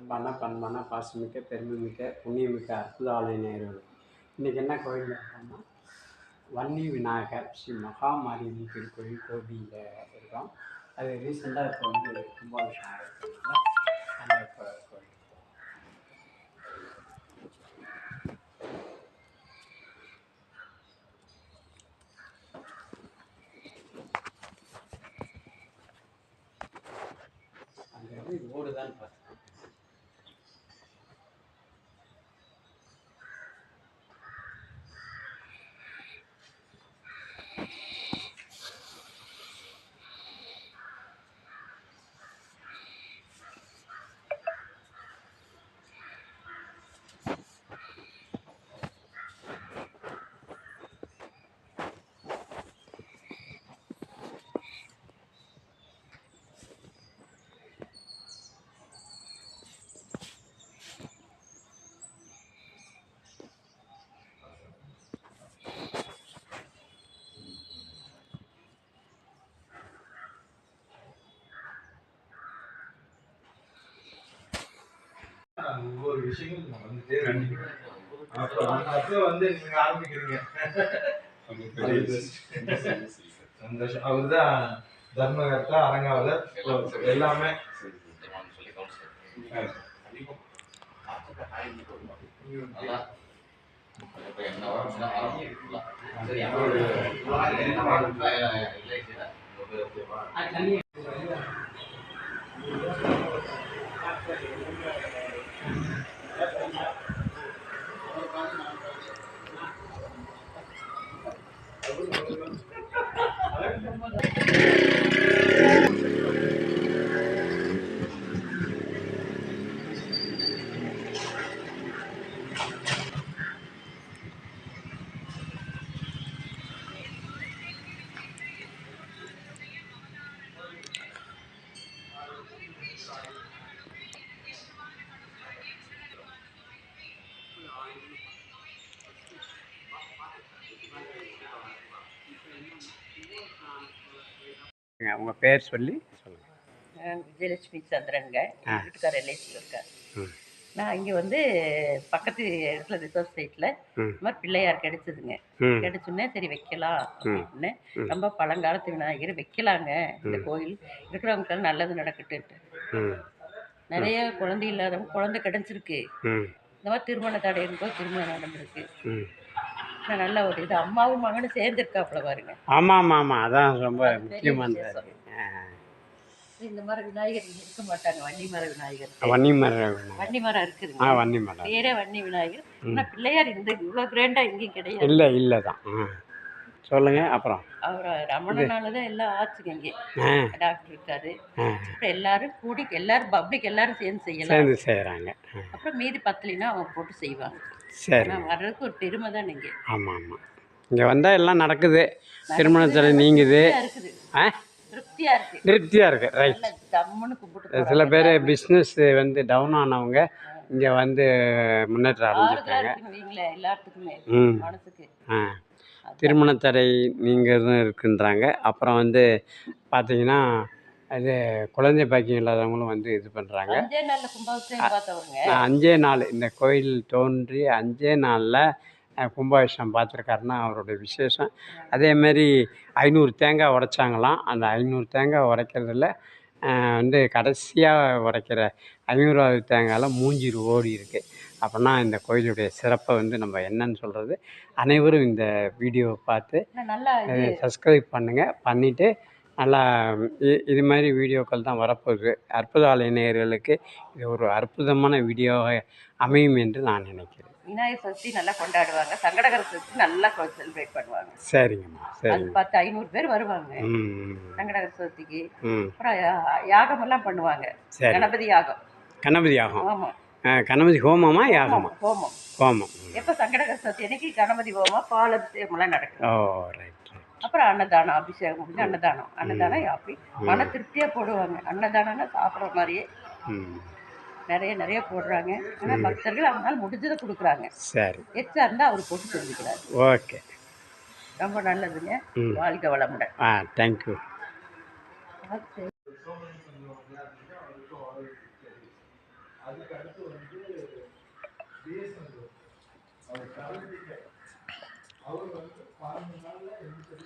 அன்பான பண்பான பாசமிக்க பெருமைமிக்க புண்ணியமிக்க அற்புத ஆலய நேயர்கள் இன்றைக்கி என்ன கோயில் இருக்கோம்னா வன்னி விநாயகர் ஸ்ரீ மகாமாரிதி திருக்கோயில் கோபியில் இருக்கோம். அது ரீசெண்டாக இப்போ வந்து கும்பாபிஷேகம் ஆகிருக்கிறதுனால அந்த இப்போ கோயில் அங்கே வந்து ரோடு தான் பார்த்தேன் விஷயங்கள் நான் வந்துட்டே இருக்கேன். அப்ப வந்து நீங்க ஆரம்பிக்கிறீங்க சந்தோஷம். அவர்தான் தர்மகர்த்தா அரங்காவலர். எல்லாமே உங்கள் பேர் சொல்லி? சொல்லுங்கள் விஜயலட்சுமி சந்திரனுங்க. ஆ. வீட்டுக்கார இருக்கார். நான் இங்கே வந்து பக்கத்து இடத்துல ரிசர்வ் சைட்டில். இந்த மாதிரி பிள்ளையார் கிடைச்சதுங்க. கிடைச்சுன்னே சரி வைக்கலாம் அப்படின்னு. ரொம்ப பழங்காலத்து விநாயகர் வைக்கலாங்க. இந்த கோயில் இருக்கிறவங்களுக்கு நல்லது நடக்கட்டுன்ட்டு ம். நிறைய குழந்தை இல்லாதவங்க குழந்தை கிடைச்சிருக்கு. இந்த மாதிரி திருமண தடை இருக்கோ திருமணம் நடந்திருக்கு நல்ல ஒரு இது. அம்மாவும் மகனும் சேர்ந்துருக்காப்புல பாருங்க. ஆமாம் ஆமாம் ஆமாம் அதான் ரொம்ப முக்கியமானது. இந்த மாதிரி விநாயகர் இருக்க மாட்டாங்க வன்னி மர விநாயகர். வன்னி மரம் வன்னி மரம் ஆ இருக்குதுங்க வன்னி மரம். பேரே வன்னி விநாயகர். ஆனா பிள்ளையார் இந்த இவ்வளோ கிராண்டா எங்கேயும் கிடையாது. இல்லை இல்லை தான். ஆ. சொல்லுங்கள் அப்புறம். அவர் ரமணனால தான் எல்லாம் ஆச்சுங்க இங்கே. ஆ. டாக்டர் இருக்காரு. ஆ. அப்புறம் எல்லாரும் கூடி எல்லாரும் பப்ளிக் எல்லாரும் சேர்ந்து செய்யலாம். சேர்ந்து செய்கிறாங்க அப்புறம் மீதி பத்தலினா அவங்க போட்டு செய்வாங்க. சரி. வர்றதுக்கு ஒரு பெருமை தான் இங்கே. ஆமாம். ஆமாம் இங்கே வந்தால் எல்லாம் நடக்குது. திருமணத்தில் நீங்குது. இருக்குது. ஆ? திருப்தியாக இருக்குது ரைட் தம்முன்னு கும்பிட்டு சில. பேர் பிஸ்னஸ் வந்து டவுன் ஆனவங்க இங்கே வந்து முன்னேற்றம் ஆறுதலா அடைஞ்சிருக்காங்க. எல்லாத்துக்குமே ம். மனசுக்கு. ஆ. திருமணத்தடை நீங்கிறதும் இருக்குன்றாங்க. அப்புறம் வந்து பார்த்தீங்கன்னா அது குழந்தை பாக்கியம் இல்லாதவங்களும் வந்து இது பண்ணுறாங்க அஞ்சே நாள். இந்த கோயில் தோன்றி அஞ்சே நாளில் கும்பாபிஷேகம் பார்த்துருக்காருன்னா அவருடைய விசேஷம். அதேமாரி ஐநூறு தேங்காய் உடைச்சாங்களாம். அந்த ஐநூறு தேங்காய் உடைக்கிறதுல வந்து கடைசியாக உடைக்கிற ஐநூறாவது தேங்காயில் மூஞ்சிரு ஓடி இருக்குது அப்படின்னா இந்த கோயிலுடைய சிறப்பை வந்து நம்ம என்னன்னு சொல்கிறது அனைவரும் இந்த வீடியோவை பார்த்து சப்ஸ்கிரைப் பண்ணுங்கள் பண்ணிவிட்டு நல்லா இ- இது மாதிரி வீடியோக்கள் தான் வரப்போகுது. அற்புத ஆலய நேயர்களுக்கு இது ஒரு அற்புதமான வீடியோவாக அமையும் என்று நான் நினைக்கிறேன். விநாயகர் சதுர்த்தி நல்லா கொண்டாடுவாங்க. சங்கடகர சதுர்த்தி நல்லா செலிப்ரேட் பண்ணுவாங்க. சரிங்கம்மா அது சரி பத்து ஐநூறு பேர் வருவாங்க. சங்கடகர சதுர்த்திக்கு. அப்புறம் யாகமெல்லாம் பண்ணுவாங்க. சரி. கணபதி யாகம். கணபதி யாகம். ஆமா. ஆ, கணபதி ஹோமமா யாகமா? ஹோமம். ஹோமம். எப்ப சங்கடகர சதுர்த்தி அன்னைக்கு கணபதி ஹோமம் பால் அபிஷேகம் எல்லாம் நடக்கும். ஓ ரைட் அப்புறம் அன்னதானம் அபிஷேகம் முடிஞ்சு அன்னதானம். அன்னதானம் யாப்பி. மன திருப்தியா போடுவாங்க. அன்னதானம்னா சாப்பிட்ற மாதிரியே. ம். நிறைய நிறைய போடுறாங்க. ஆனா பக்தர்கள் அவங்களால முடிஞ்சதை கொடுக்குறாங்க. சரி. எச்சா இருந்தா அவர் போட்டு சொல்லிக்கிறாரு ஓகே. ரொம்ப நல்லதுங்க. வாழ்க வளமுடன். ஆ தேங்க்யூ அதுக்கு அடுத்து வந்து பிஎஸ்என்எல் அவர் வந்து பதினஞ்சு நாள்ல எந்த